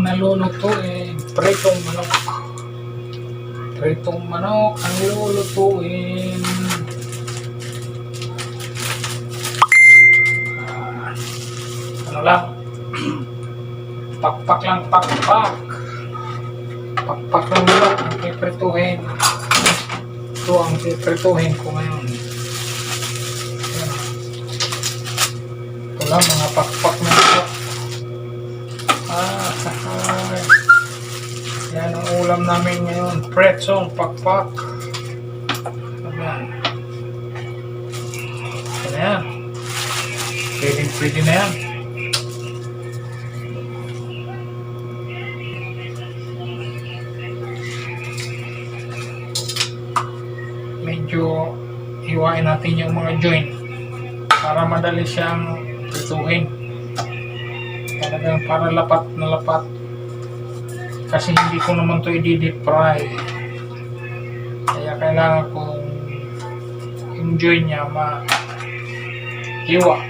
lulutuin. Pritong manok. Pritong manok ang lulutuin. Ah, Ano lang? Pakpak lang, pakpak. Pakpak lang manok ang piprituhin. Ito ang piprituhin ko ngayon. Ito lang, mga pakpak na manok. Ah, ay. Yan ang ulam namin ngayon. Pretzel, pakpak. Ayan. Ito na yan. Pwede, pwede na yan. Medyo hiwain natin yung mga joint para madali siyang prituhin talagang para lapat na lapat kasi hindi ko naman to i-deep fry. Kaya kailangan kong enjoy niya ma hiwa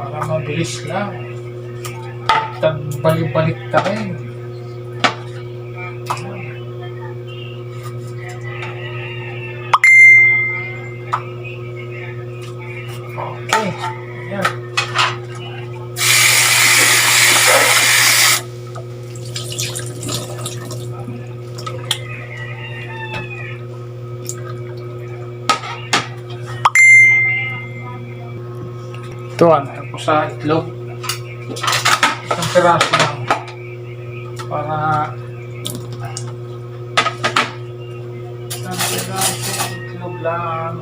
para mabilis lang. Tad balik-balik rin. Okay. Yan Ito, ano ko sa itlog. Isang piraso lang. Para isang piraso itlog lang.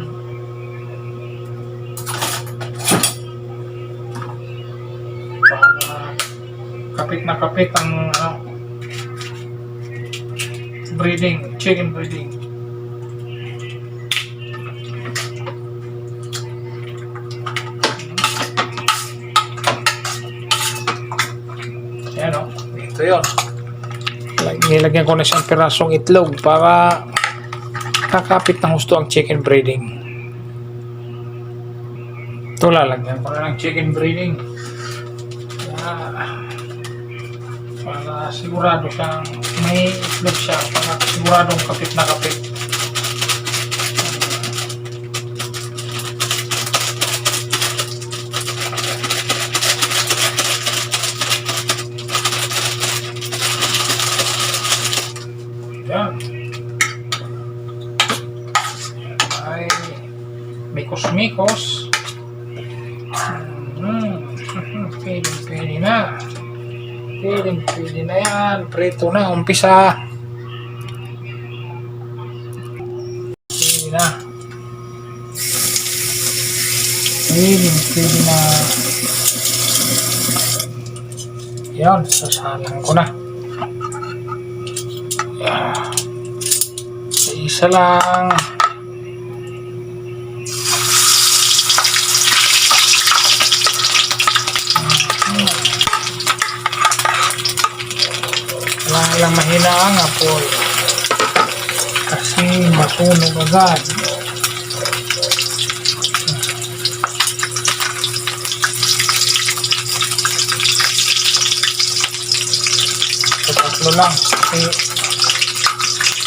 Para kapit na kapit ang ano, breeding, chicken breeding. Yun. Lag- Nilagyan ko na siyang pirasong itlog para kakapit ng gusto ang chicken breeding. Ito lalagyan ko na ng chicken breeding. Ah, para sigurado siyang may itlog siya. Para siguradong kapit na kapit. Pwede, pwede na yan. Preto na, umpisa. Pwede na. Pwede, pwede na. Yan, sasalang ko na. Yan. Isa lang. Kailangan lang mahina ang apoy. Kasi masunog agad. So, tatlo lang. Kasi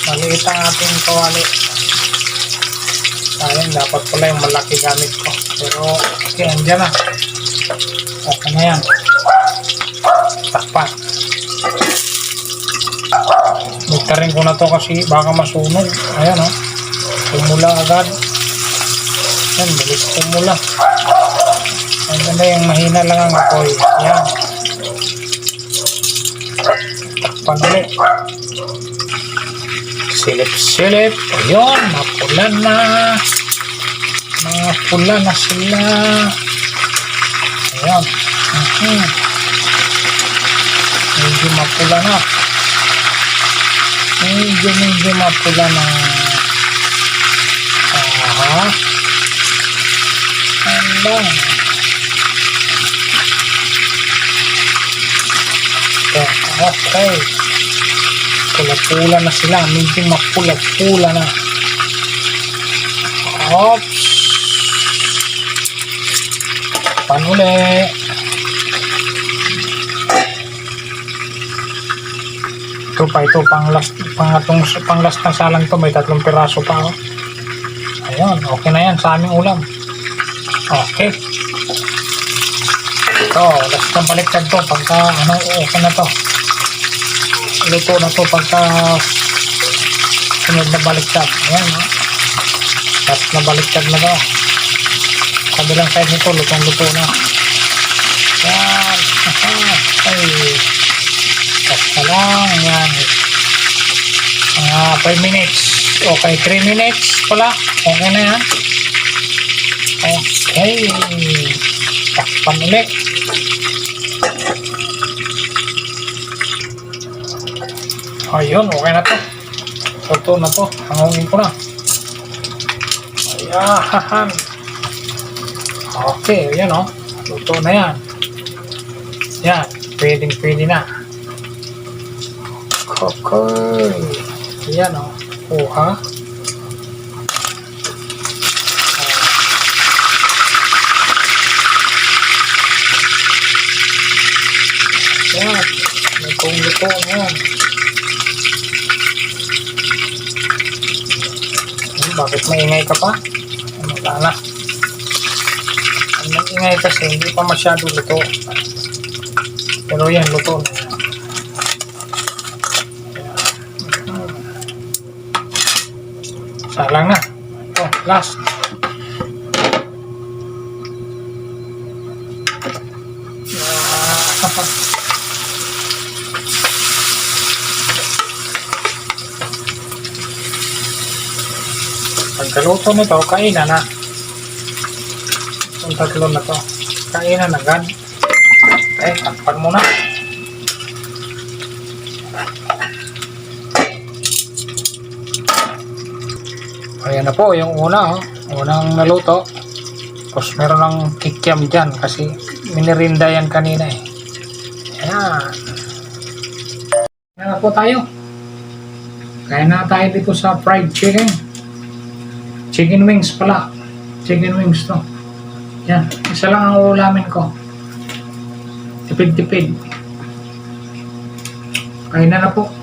maliit ang ating kawali. Sayang, dapat pala yung malaki gamit ko. Pero, okay, andyan na. Okay na yan. Takpan. Buktarin ko na to kasi baka masunog. Ayan o. Oh. Tumula agad. Ayan, bilis tumula. Ang ganda yung mahina lang ang apoy. Ayan. Takpan ulit. Silip-silip. Ayun, mapula na. Mga pula na sila. Ayan. Mhm. Medyo mapula na. Medyo, medyo mapula na. Ano? Okay. okay. Pula-pula na sila. Medyo mapula-pula na. Oops. Panuli. Ito pa, ito, pang last, pangatong, pang last na salang to, may tatlong piraso pa, oh. Ayun, okay na yan sa aming ulam. Okay. Ito, last na baliktad to, pagka, ano, okay na to. Luto na to pagka sunod na baliktad. Ayan, oh. Last na baliktad na to. Kabilang side nito, lutong-luto na. Yan. Ay. Basta lang. Yan. Mga 5 minutes. Okay, 3 minutes pala. Okay na yan. Okay. Takpan ulit. Ayun, okay na to. Luto na to. Hangungin ko na. Ayan. Okay, yan o. Luto na yan. Yan, pwedeng pwede na. Okay. Yan o. Kuha. Yan. Lutong luto na yan. Bakit maingay ka pa? Ano, wala na. Ang ingay kasi hindi pa masyado luto. Pero yan, luto na yan. Salang na. Ito, last. Ah, Pagkaluto nito, kainan na. Itong tatlo na to. Kainan agad. Eh, takpan muna. Ayan na po, yung una, oh. unang naluto. Tapos meron ng kikiam dyan kasi minirinda yan kanina eh. Ayan. Ayan na po tayo. Kaya na tayo dito sa fried chicken. Chicken wings pala. Chicken wings to. Yan. Isa lang ang ulamin ko. Tipid-tipid. Kaya na na po.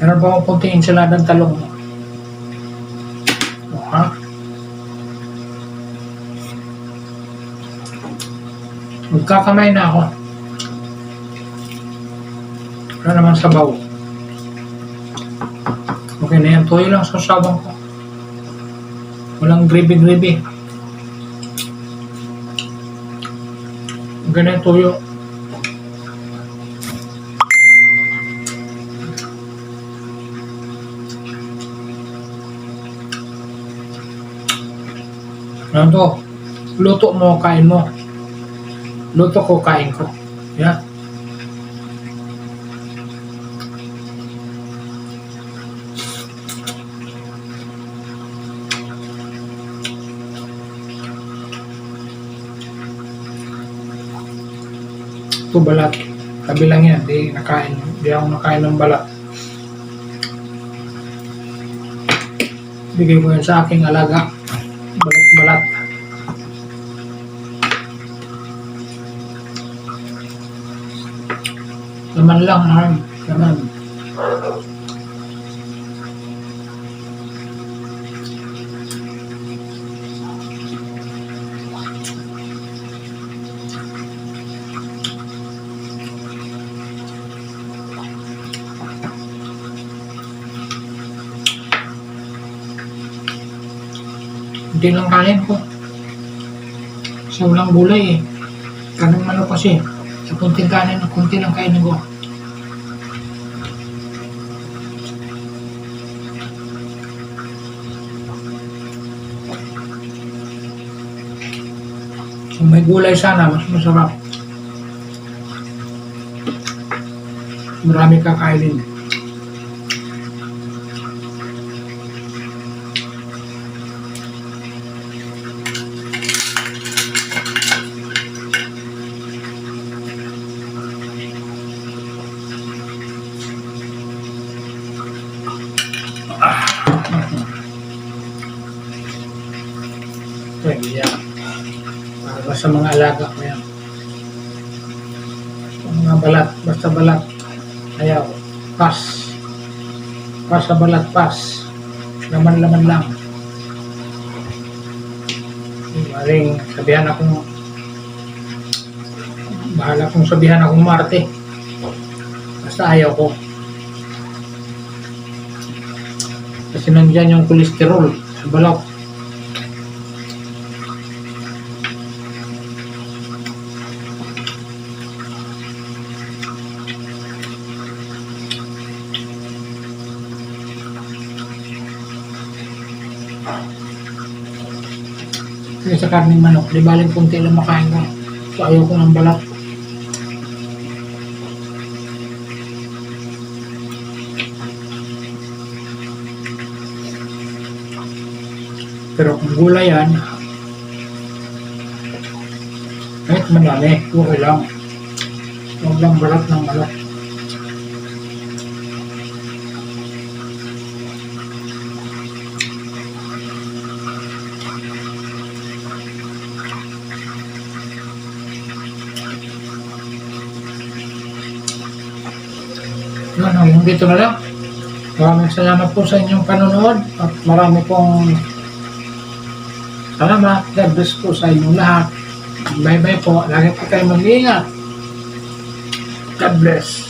Meron pa akong punting ensaladang talong. O, ha? Magkakamay na ako. Wala naman sabaw. Okay na yan. Tuyo lang sa sabang ko. Walang gravy-gravy. Yung tuyo. Ano to? Luto mo, kain mo. Luto ko, kain ko. Yeah. Ito balat. Kabilang yan. Di nakain. Di ako nakain ng balat. Bigay ko yan sa aking alaga. Balat-balat. Laman lang, arm. Laman. Hindi lang kanin ko. Sa ulang gulay eh. Kanang manok kasi. Sa kunting kanin, kunti lang kainin ko. Kung may gulay sana, mas masarap. Marami kakainin. Pwede yan. Sa mga alaga ko yan. Ang Mga balat, basta balat. Ayaw. Pas. Pas sa balat, pas. Laman-laman lang. Maring sabihan akong bahala kong sabihan akong Marte. Basta ayaw ko. Kasi nandyan yung kolesterol sa balak. Kasi sa karning manok, di baling kunti lang makain ko. So ayaw ko ng balak. Pero kung gulay yan, kahit madami, okay lang. Huwag lang balat ng manok. Hanggang dito na lang. Maraming salamat po sa inyong panonood at marami pong salamat. God bless po sa inyong lahat. Bye-bye po. Lagi po kayo mag-iingat. God bless.